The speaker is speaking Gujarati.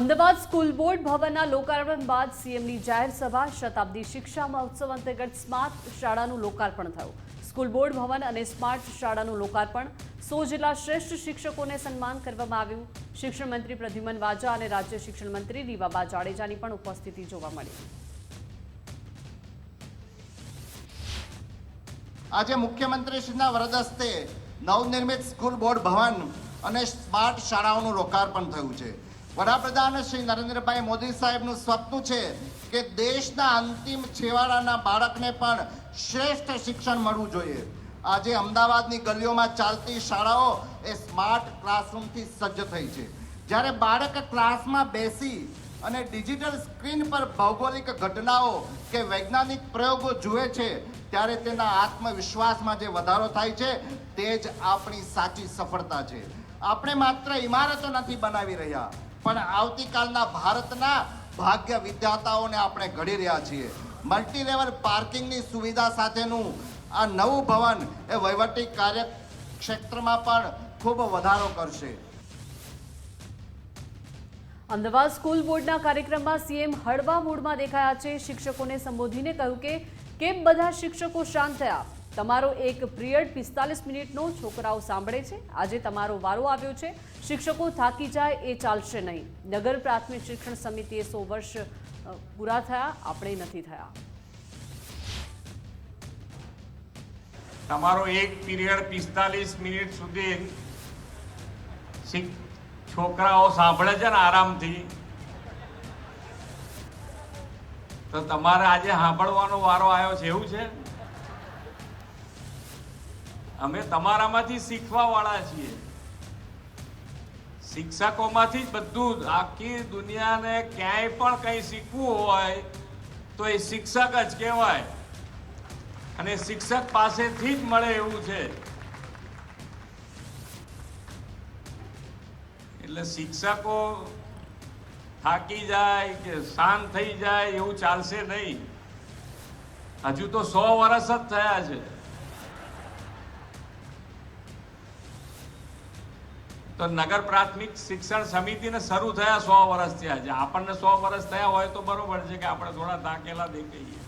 અમદાવાદ સ્કૂલ બોર્ડ ભવનના લોકાર્પણ બાદ સીએમની જાહેર સભા, શતાબ્દી શિક્ષા મહોત્સવ અંતર્ગત સ્માર્ટ શાળાનું લોકાર્પણ થયું. સ્કૂલ બોર્ડ ભવન અને સ્માર્ટ શાળાનું લોકાર્પણ સો જેટલા શ્રેષ્ઠ શિક્ષકોને સન્માન કરવામાં આવ્યું. શિક્ષણ મંત્રી પ્રદ્યુમન વાજા અને રાજ્ય શિક્ષણ મંત્રી રીવાબા જાડેજાની પણ ઉપસ્થિતિ જોવા મળી. આજે મુખ્યમંત્રીશ્રીના વરદસ્તે નવનિર્મિત સ્કૂલ બોર્ડ ભવન અને સ્માર્ટ શાળાઓનું લોકાર્પણ થયું છે. વડાપ્રધાન શ્રી નરેન્દ્રભાઈ મોદી સાહેબનું સ્વપ્ન છે કે દેશના અંતિમ છેવાડાના બાળકને પણ શ્રેષ્ઠ શિક્ષણ મળવું જોઈએ. આજે અમદાવાદની ગલીઓમાં ચાલતી શાળાઓ એ સ્માર્ટ ક્લાસરૂમથી સજ્જ થઈ છે. જ્યારે બાળક ક્લાસમાં બેસી અને ડિજિટલ સ્ક્રીન પર ભૌગોલિક ઘટનાઓ કે વૈજ્ઞાનિક પ્રયોગો જુએ છે, ત્યારે તેના આત્મવિશ્વાસમાં જે વધારો થાય છે, તે જ આપણી સાચી સફળતા છે. આપણે માત્ર ઇમારતો નથી બનાવી રહ્યા. પણ આવતીકાલના ભારતના ભાગ્ય વિધાતાઓને આપણે ઘડી રહ્યા છીએ. મલ્ટી લેવલ પાર્કિંગની સુવિધા સાથેનું આ નવું ભવન એ વહીવટી કાર્ય ક્ષેત્રમાં પણ ખૂબ વધારો કરશે. અમદાવાદ સ્કૂલ બોર્ડના કાર્યક્રમમાં સીએમ હળવા મૂડમાં દેખાયા છે. શિક્ષકોને સંબોધીને કહ્યું કે કેમ બધા શિક્ષકો શાંત થયા? તમારો એક પિરિયડ પિસ્તાલીસ મિનિટનો છોકરાઓ સાંભળે છે. આજે તમારો વારો આવ્યો છે. શિક્ષકો થાકી જાય એ ચાલશે નહીં. નગર પ્રાથમિક શિક્ષણ સમિતિએ સો વર્ષ પૂરા થયા. આપણે નથી થયા. તમારો એક પિરિયડ પિસ્તાલીસ મિનિટ સુધી છોકરાઓ સાંભળે છે ને આરામથી. તો તમારે આજે સાંભળવાનો વારો આવ્યો છે. એવું છે? અમે તમારામાંથી શીખવા વાળા છીએ. શિક્ષકોમાંથી જ બધું આખી દુનિયાને ક્યાંય પણ કંઈ શીખવું હોય, તો એ શિક્ષક જ કહેવાય. અને શિક્ષક પાસેથી જ મળે એવું છે. એટલે શિક્ષકો થાકી જાય કે શાંત થઈ જાય એવું ચાલશે નહીં. હજુ તો સો વર્ષ જ થયા છે. તો નગર પ્રાથમિક શિક્ષણ સમિતિને શરૂ થયા સો વર્ષ થયા છે. આપણને સો વર્ષ થયા હોય તો બરોબર છે કે આપણે થોડા તાકેલા દેખાઈએ.